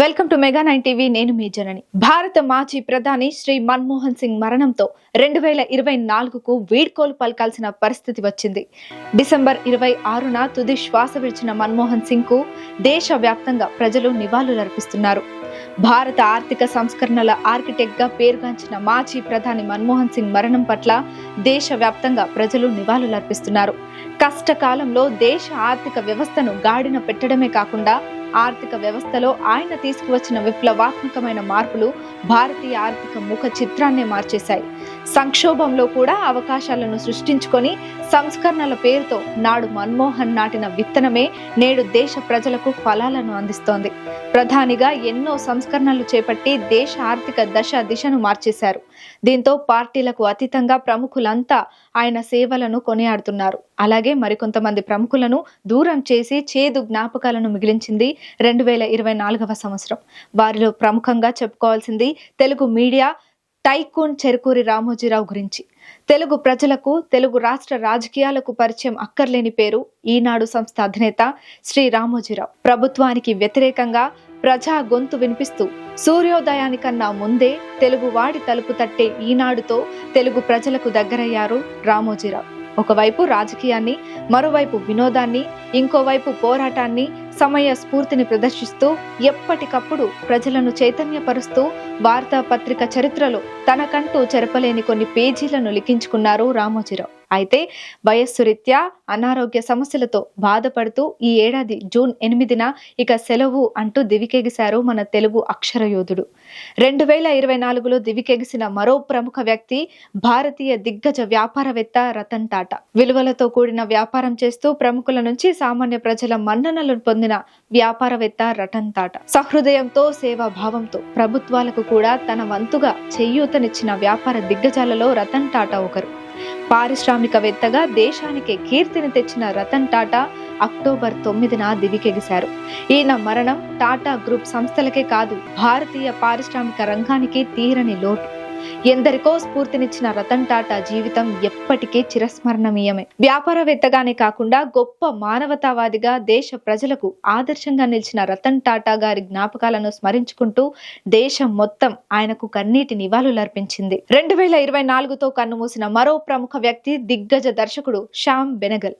Welcome to mega nine TV నేను మీ జనని. భారత మాజీ ప్రధాని శ్రీ మన్మోహన్ సింగ్ మరణంతో రెండు వేల ఇరవై నాలుగుకు వీడ్కోలు పలకాల్సిన పరిస్థితి వచ్చింది. డిసెంబర్ ఇరవై ఆరున తుది శ్వాస విడిచిన మన్మోహన్ సింగ్కు దేశ వ్యాప్తంగా ప్రజలు నివాళులర్పిస్తున్నారు. భారత ఆర్థిక సంస్కరణల ఆర్కిటెక్ట్గా పేరుగాంచిన మాజీ ప్రధాని మన్మోహన్ సింగ్ మరణం పట్ల దేశ వ్యాప్తంగా ప్రజలు నివాళులర్పిస్తున్నారు. కష్టకాలంలో దేశ ఆర్థిక వ్యవస్థను గాడిన పెట్టడమే కాకుండా ఆర్థిక వ్యవస్థలో ఆయన తీసుకువచ్చిన విప్లవాత్మకమైన మార్పులు భారతీయ ఆర్థిక ముఖ చిత్రాన్నే మార్చేశాయి. సంక్షోభంలో కూడా అవకాశాలను సృష్టించుకొని సంస్కరణల పేరుతో నాడు మన్మోహన్ నాటిన విత్తనమే నేడు దేశ ప్రజలకు ఫలాలను అందిస్తోంది. ప్రధానిగా ఎన్నో సంస్కరణలు చేపట్టి దేశ ఆర్థిక దశ దిశను మార్చేశారు. దీంతో పార్టీలకు అతీతంగా ప్రముఖులంతా ఆయన సేవలను కొనియాడుతున్నారు. అలాగే మరికొంతమంది ప్రముఖులను దూరం చేసి చేదు జ్ఞాపకాలను మిగిలించింది రెండు వేల ఇరవై నాలుగవ సంవత్సరం. వారిలో ప్రముఖంగా చెప్పుకోవాల్సింది తెలుగు మీడియా టైకూన్ చెరుకూరి రామోజీరావు గురించి. తెలుగు ప్రజలకు తెలుగు రాష్ట్ర రాజకీయాలకు పరిచయం అక్కర్లేని పేరు ఈనాడు సంస్థ అధినేత శ్రీ రామోజీరావు. ప్రభుత్వానికి వ్యతిరేకంగా ప్రజా గొంతు వినిపిస్తూ సూర్యోదయానికన్నా ముందే తెలుగు వాడి తలుపు తట్టే ఈనాడుతో తెలుగు ప్రజలకు దగ్గరయ్యారు రామోజీరావు. ఒకవైపు రాజకీయాన్ని మరోవైపు వినోదాన్ని ఇంకోవైపు పోరాటాన్ని సమయ స్ఫూర్తిని ప్రదర్శిస్తూ ఎప్పటికప్పుడు ప్రజలను చైతన్యపరుస్తూ వార్తాపత్రిక చరిత్రలో తనకంటూ చెరపలేని కొన్ని పేజీలను లిఖించుకున్నారు రామోజీరావు. అయితే వయస్సు రీత్యా అనారోగ్య సమస్యలతో బాధపడుతూ ఈ ఏడాది జూన్ ఎనిమిదిన ఇక సెలవు అంటూ దివికెగిశారు మన తెలుగు అక్షర యోధుడు. రెండు వేల ఇరవై నాలుగులో దివికెగిసిన మరో ప్రముఖ వ్యక్తి భారతీయ దిగ్గజ వ్యాపారవేత్త రతన్ టాటా. విలువలతో కూడిన వ్యాపారం చేస్తూ ప్రముఖుల నుంచి సామాన్య ప్రజల మన్ననలు పొందిన వ్యాపారవేత్త రతన్ టాటా. సహృదయంతో సేవా భావంతో ప్రభుత్వాలకు కూడా తన వంతుగా చేయూతనిచ్చిన వ్యాపార దిగ్గజాలలో రతన్ టాటా ఒకరు. పారిశ్రామికవేత్తగా దేశానికి కీర్తిని తెచ్చిన రతన్ టాటా అక్టోబర్ తొమ్మిదిన దివికెగిశారు. ఈయన మరణం టాటా గ్రూప్ సంస్థలకే కాదు భారతీయ పారిశ్రామిక రంగానికి తీరని లోటు. ఎందరికో స్ఫూర్తినిచ్చిన రతన్ టాటా జీవితం ఎప్పటికీ చిరస్మరణీయమే. వ్యాపారవేత్తగానే కాకుండా గొప్ప మానవతావాదిగా దేశ ప్రజలకు ఆదర్శంగా నిలిచిన రతన్ టాటా గారి జ్ఞాపకాలను స్మరించుకుంటూ దేశం మొత్తం ఆయనకు కన్నీటి నివాళులర్పించింది. రెండు వేల ఇరవై నాలుగుతో కన్నుమూసిన మరో ప్రముఖ వ్యక్తి దిగ్గజ దర్శకుడు శ్యామ్ బెనగల్.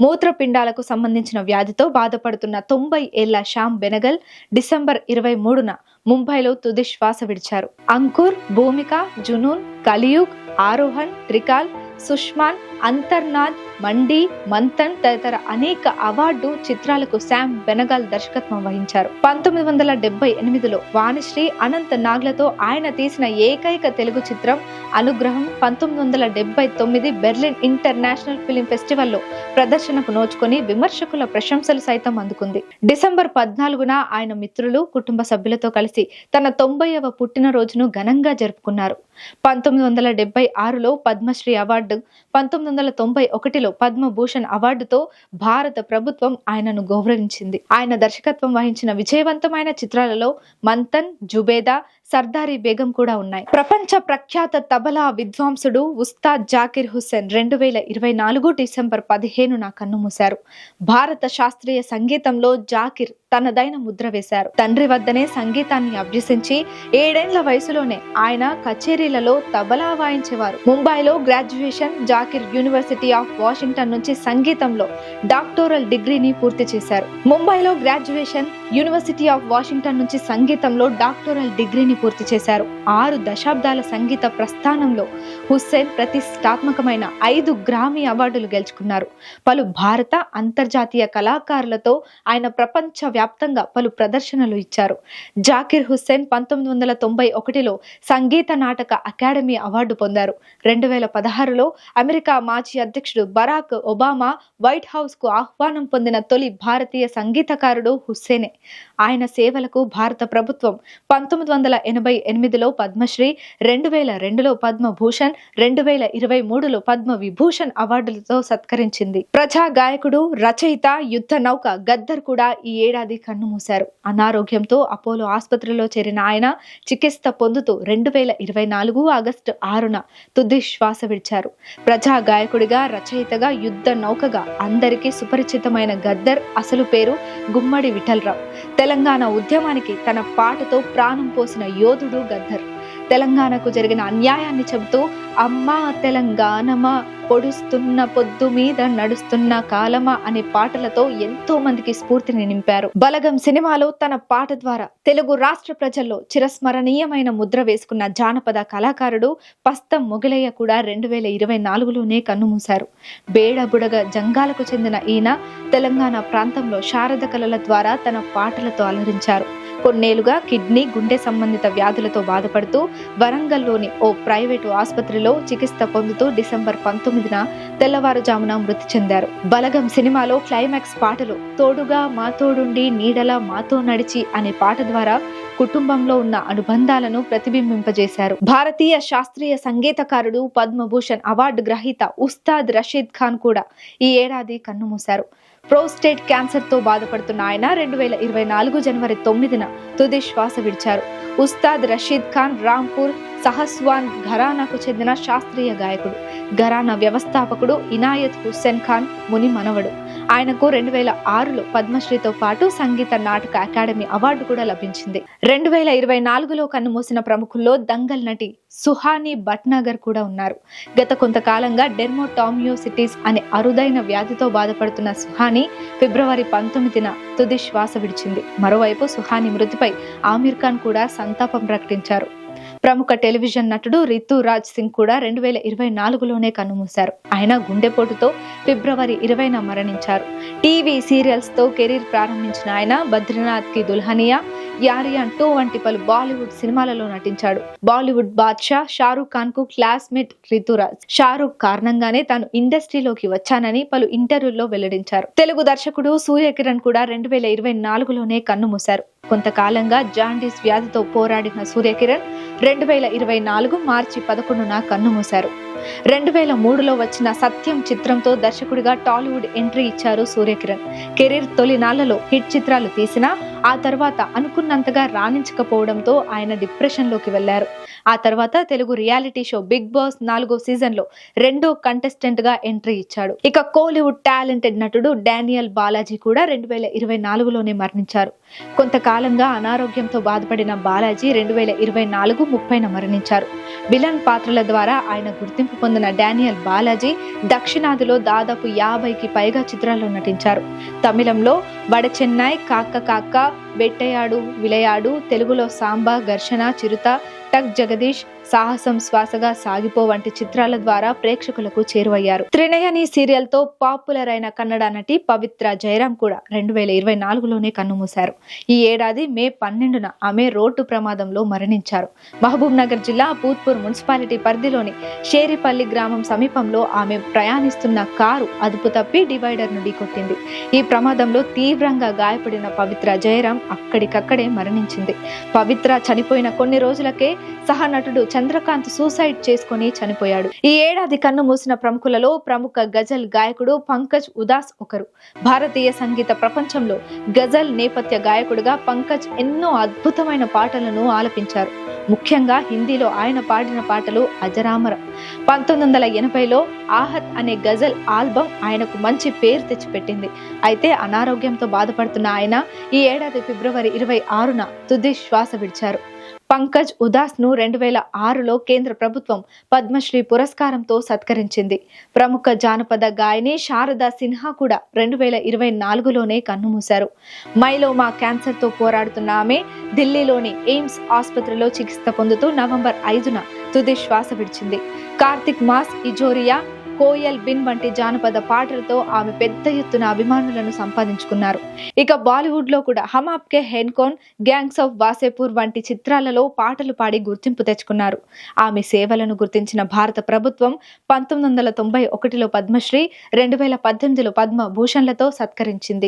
మూత్రపిండాలకు సంబంధించిన వ్యాధితో బాధపడుతున్న తొంభై ఏళ్ళ శ్యామ్ బెనగల్ డిసెంబర్ ఇరవై మూడున ముంబైలో తుది శ్వాస విడిచారు. అంకుర్ భూమిక జునూన్ కలియుగ్ ఆరోహణ్ త్రికాల్ సుష్మాన్ అంతర్నాథ్ మండి మంతన్ తదితర అనేక అవార్డు చిత్రాలకు శామ్ బెనగాల్ దర్శకత్వం వహించారు. పంతొమ్మిది వందల డెబ్బై ఎనిమిదిలో వాణిశ్రీ అనంత్ నాగ్లతో ఆయన తీసిన ఏకైక తెలుగు చిత్రం అనుగ్రహం పంతొమ్మిది వందల డెబ్బై తొమ్మిది బెర్లిన్ ఇంటర్నేషనల్ ఫిలిం ఫెస్టివల్లో ప్రదర్శనకు నోచుకొని విమర్శకుల ప్రశంసలు సైతం అందుకుంది. డిసెంబర్ పద్నాలుగున ఆయన మిత్రులు కుటుంబ సభ్యులతో కలిసి తన తొంభైవ పుట్టినరోజును ఘనంగా జరుపుకున్నారు. పంతొమ్మిది వందల డెబ్బై ఆరులో పద్మశ్రీ అవార్డు పంతొమ్మిది వందల తొంభై ఒకటిలో పద్మభూషణ్ అవార్డుతో భారత ప్రభుత్వం ఆయనను గౌరవించింది. ఆయన దర్శకత్వం వహించిన విజయవంతమైన చిత్రాలలో మంతన్ జుబేదా సర్దారి బేగం కూడా ఉన్నాయి. ప్రపంచ ప్రఖ్యాత తబలా విద్వాంసుడు ఉస్తాద్ జాకిర్ హుస్సేన్ రెండు వేల ఇరవై నాలుగు డిసెంబర్ పదిహేనున కన్నుమూశారు భారత శాస్త్రీయ సంగీతంలో జాకిర్ తనదైన ముద్ర వేశారు. తండ్రి వద్దనే సంగీతాన్ని అభ్యసించి ఏడేండ్ల వయసులోనే ఆయన కచేరీలలో తబలా వాయించేవారు. ముంబైలో graduation Zakir university of Washington నుంచి సంగీతంలో డాక్టోరల్ డిగ్రీని పూర్తి చేశారు. ముంబైలో గ్రాడ్యుయేషన్ యూనివర్సిటీ ఆఫ్ వాషింగ్టన్ నుంచి సంగీతంలో డాక్టోరల్ డిగ్రీని పూర్తి చేశారు. ఆరు దశాబ్దాల సంగీత ప్రస్థానంలో హుస్సేన్ ప్రతిష్టాత్మకమైన ఐదు గ్రామీ అవార్డులు గెలుచుకున్నారు. పలు భారత అంతర్జాతీయ కళాకారులతో ఆయన ప్రపంచ వ్యాప్తంగా పలు ప్రదర్శనలు ఇచ్చారు. జాకిర్ హుస్సేన్ పంతొమ్మిది వందల తొంభై ఒకటిలో సంగీత నాటక అకాడమీ అవార్డు పొందారు. రెండు వేల పదహారులో అమెరికా మాజీ అధ్యక్షుడు బరాక్ ఒబామా వైట్ హౌస్కు ఆహ్వానం పొందిన తొలి భారతీయ సంగీతకారుడు హుస్సేనే. ఆయన సేవలకు భారత ప్రభుత్వం పంతొమ్మిది వందల ఎనభై ఎనిమిదిలో పద్మశ్రీ రెండు వేల రెండులో పద్మభూషణ్ రెండు వేల ఇరవై మూడులో పద్మ విభూషణ్ అవార్డులతో సత్కరించింది. ప్రజా గాయకుడు రచయిత యుద్ధ నౌక గద్దర్ కూడా ఈ ఏడాది ఏడాది కన్నుమూశారు అనారోగ్యంతో అపోలో ఆసుపత్రిలో చేరిన ఆయన చికిత్స పొందుతూ రెండు వేల ఇరవై నాలుగు ఆగస్టు ఆరున తుది శ్వాస విడిచారు. ప్రజా గాయకుడిగా రచయితగా యుద్ధ నౌకగా అందరికీ సుపరిచితమైన గద్దర్ అసలు పేరు గుమ్మడి విఠలరావు. తెలంగాణ ఉద్యమానికి తన పాటతో ప్రాణం పోసిన యోధుడు గద్దర్. తెలంగాణకు జరిగిన అన్యాయాన్ని చెబుతూ అమ్మా తెలంగాణమా పొడుస్తున్న పొద్దు మీద నడుస్తున్న కాలమా అనే పాటలతో ఎంతో మందికి స్ఫూర్తిని నింపారు. బలగం సినిమాలో తన పాట ద్వారా తెలుగు రాష్ట్ర ప్రజల్లో చిరస్మరణీయమైన ముద్ర వేసుకున్న జానపద కళాకారుడు పస్తం మొగలయ్య కూడా రెండు వేల ఇరవై నాలుగులోనే కన్నుమూశారు బేడబుడగ జంగాలకు చెందిన ఈయన తెలంగాణ ప్రాంతంలో శారద కళల ద్వారా తన పాటలతో అలరించారు. కొన్నేళ్ళుగా కిడ్నీ గుండె సంబంధిత వ్యాధులతో బాధపడుతూ వరంగల్లోని ఓ ప్రైవేటు ఆసుపత్రిలో చికిత్స పొందుతూ డిసెంబర్ పంతొమ్మిదిన తెల్లవారుజామున మృతి చెందారు. బలగం సినిమాలో క్లైమాక్స్ పాటలు తోడుగా మాతోడుండి నీడలా మాతో నడిచి అనే పాట ద్వారా కుటుంబంలో ఉన్న అనుబంధాలను ప్రతిబింబింపజేశారు. భారతీయ శాస్త్రీయ సంగీతకారుడు పద్మభూషణ్ అవార్డు గ్రహీత ఉస్తాద్ రషీద్ ఖాన్ కూడా ఈ ఏడాది కన్నుమూశారు. ప్రోస్టేట్ క్యాన్సర్తో బాధపడుతున్న ఆయన రెండు వేల ఇరవై నాలుగు జనవరి తొమ్మిదిన తుది శ్వాస విడిచారు. ఉస్తాద్ రషీద్ ఖాన్ రాంపూర్ సహస్వాన్ ఘరానాకు చెందిన శాస్త్రీయ గాయకుడు. ఘరానా వ్యవస్థాపకుడు ఇనాయత్ హుస్సేన్ ఖాన్ ముని మనవడు. ఆయనకు రెండు వేల ఆరులో పద్మశ్రీతో పాటు సంగీత నాటక అకాడమీ అవార్డు కూడా లభించింది. రెండు వేల ఇరవై నాలుగులో కన్నుమూసిన ప్రముఖుల్లో దంగల్ నటి సుహాని భట్నాగర్ కూడా ఉన్నారు. గత కొంతకాలంగా డెర్మోటామియోసిటీస్ అనే అరుదైన వ్యాధితో బాధపడుతున్న సుహాని ఫిబ్రవరి పంతొమ్మిదిన తుది శ్వాస విడిచింది. మరోవైపు సుహాని మృతిపై ఆమీర్ ఖాన్ కూడా సంతాపం ప్రకటించారు. ప్రముఖ టెలివిజన్ నటుడు రితు రాజ్ సింగ్ కూడా రెండు వేల ఇరవై నాలుగులోనే కన్నుమూశారు. ఆయన గుండెపోటుతో ఫిబ్రవరి ఇరవైన మరణించారు. టీవీ సీరియల్స్తో కెరీర్ ప్రారంభించిన ఆయన బద్రీనాథ్కి దుల్హనియా యారియాన్ టూ వంటి పలు బాలీవుడ్ సినిమాలలో నటించాడు. బాలీవుడ్ బాద్షా షారూక్ ఖాన్కు క్లాస్మేట్ రితురాజ్ షారూక్ కారణంగానే తాను ఇండస్ట్రీలోకి వచ్చానని పలు ఇంటర్వ్యూల్లో వెల్లడించారు. తెలుగు దర్శకుడు సూర్యకిరణ్ కూడా రెండు వేల ఇరవై నాలుగులోనే కన్నుమూశారు. కొంతకాలంగా జాండీస్ వ్యాధితో పోరాడిన సూర్యకిరణ్ రెండు వేల ఇరవై నాలుగు మార్చి పదకొండున కన్నుమూశారు. రెండు వేల మూడులో వచ్చిన సత్యం చిత్రంతో దర్శకుడిగా టాలీవుడ్ ఎంట్రీ ఇచ్చారు సూర్యకిరణ్. కెరీర్ తొలి నాళ్ళలో హిట్ చిత్రాలు తీసినా ఆ తర్వాత అనుకున్నంతగా రాణించకపోవడంతో ఆయన డిప్రెషన్లోకి వెళ్ళారు ఆ తర్వాత Telugu reality show Bigg Boss నాలుగో సీజన్లో రెండో కంటెస్టెంట్గా ఎంట్రీ ఇచ్చాడు. ఇక కోలీవుడ్ టాలెంటెడ్ నటుడు డానియల్ బాలాజీ కూడా రెండు వేల ఇరవై నాలుగులోనే మరణించారు. కొంతకాలంగా అనారోగ్యంతో బాధపడిన బాలాజీ రెండు వేల ఇరవై నాలుగు ముప్పైన మరణించారు. విలన్ పాత్రల ద్వారా ఆయన గుర్తింపు పొందిన డానియల్ బాలాజీ దక్షిణాదిలో దాదాపు యాభైకి పైగా చిత్రాల్లో నటించారు. తమిళంలో వడ చెన్నై కాక్క కాక్క బెట్టయాడు విలయాడు తెలుగులో సాంబా ఘర్షణ చిరుత तक जगदीश సాహసం శ్వాసగా సాగిపో వంటి చిత్రాల ద్వారా ప్రేక్షకులకు చేరువయ్యారు. త్రినయని సీరియల్తో పాపులర్ అయిన కన్నడ నటి పవిత్ర జయరాం కూడా రెండు వేల ఇరవై నాలుగులోనే కన్నుమూశారు. ఈ ఏడాది మే పన్నెండున ఆమె రోడ్డు ప్రమాదంలో మరణించారు. మహబూబ్ నగర్ జిల్లా భూత్పూర్ మున్సిపాలిటీ పరిధిలోని షేరిపల్లి గ్రామం సమీపంలో ఆమె ప్రయాణిస్తున్న కారు అదుపు తప్పి డివైడర్ నుండి కొట్టింది. ఈ ప్రమాదంలో తీవ్రంగా గాయపడిన పవిత్ర జయరాం అక్కడికక్కడే మరణించింది. పవిత్ర చనిపోయిన కొన్ని రోజులకే సహనటుడు చంద్రకాంత్ సూసైడ్ చేసుకుని చనిపోయాడు. ఈ ఏడాది కన్ను మూసిన ప్రముఖులలో ప్రముఖ గజల్ గాయకుడు పంకజ్ ఉదాస్ ఒకరు. భారతీయ సంగీత ప్రపంచంలో గజల్ నేపథ్య గాయకుడుగా పంకజ్ ఎన్నో అద్భుతమైన పాటలను ఆలపించారు. ముఖ్యంగా హిందీలో ఆయన పాడిన పాటలు అజరామరం. పంతొమ్మిది వందల ఎనభైలో ఆహత్ అనే గజల్ ఆల్బమ్ ఆయనకు మంచి పేరు తెచ్చిపెట్టింది. అయితే అనారోగ్యంతో బాధపడుతున్న ఆయన ఈ ఏడాది ఫిబ్రవరి ఇరవై ఆరున తుది శ్వాస విడిచారు. పంకజ్ ఉదాస్ను రెండు వేల ఆరులో కేంద్ర ప్రభుత్వం పద్మశ్రీ పురస్కారంతో సత్కరించింది. ప్రముఖ జానపద గాయని శారదా సిన్హా కూడా రెండు వేల ఇరవై నాలుగులోనే కన్నుమూశారు. మైలోమా క్యాన్సర్తో పోరాడుతున్న ఆమె ఢిల్లీలోని ఎయిమ్స్ ఆసుపత్రిలో చికిత్స పొందుతూ నవంబర్ ఐదున తుది శ్వాస విడిచింది. కార్తిక్ మాస్ ఇజోరియా కోయల్ బిన్ వంటి జానపద పాటలతో ఆమె పెద్ద ఎత్తున అభిమానులను సంపాదించుకున్నారు. ఇక బాలీవుడ్లో కూడా హమ్ ఆప్కే హెన్కోన్ గ్యాంగ్స్ ఆఫ్ వాసేపూర్ వంటి చిత్రాలలో పాటలు పాడి గుర్తింపు తెచ్చుకున్నారు. ఆమె సేవలను గుర్తించిన భారత ప్రభుత్వం పంతొమ్మిది వందల తొంభై ఒకటిలో పద్మశ్రీ రెండు వేల పద్దెనిమిదిలో పద్మభూషణ్లతో సత్కరించింది.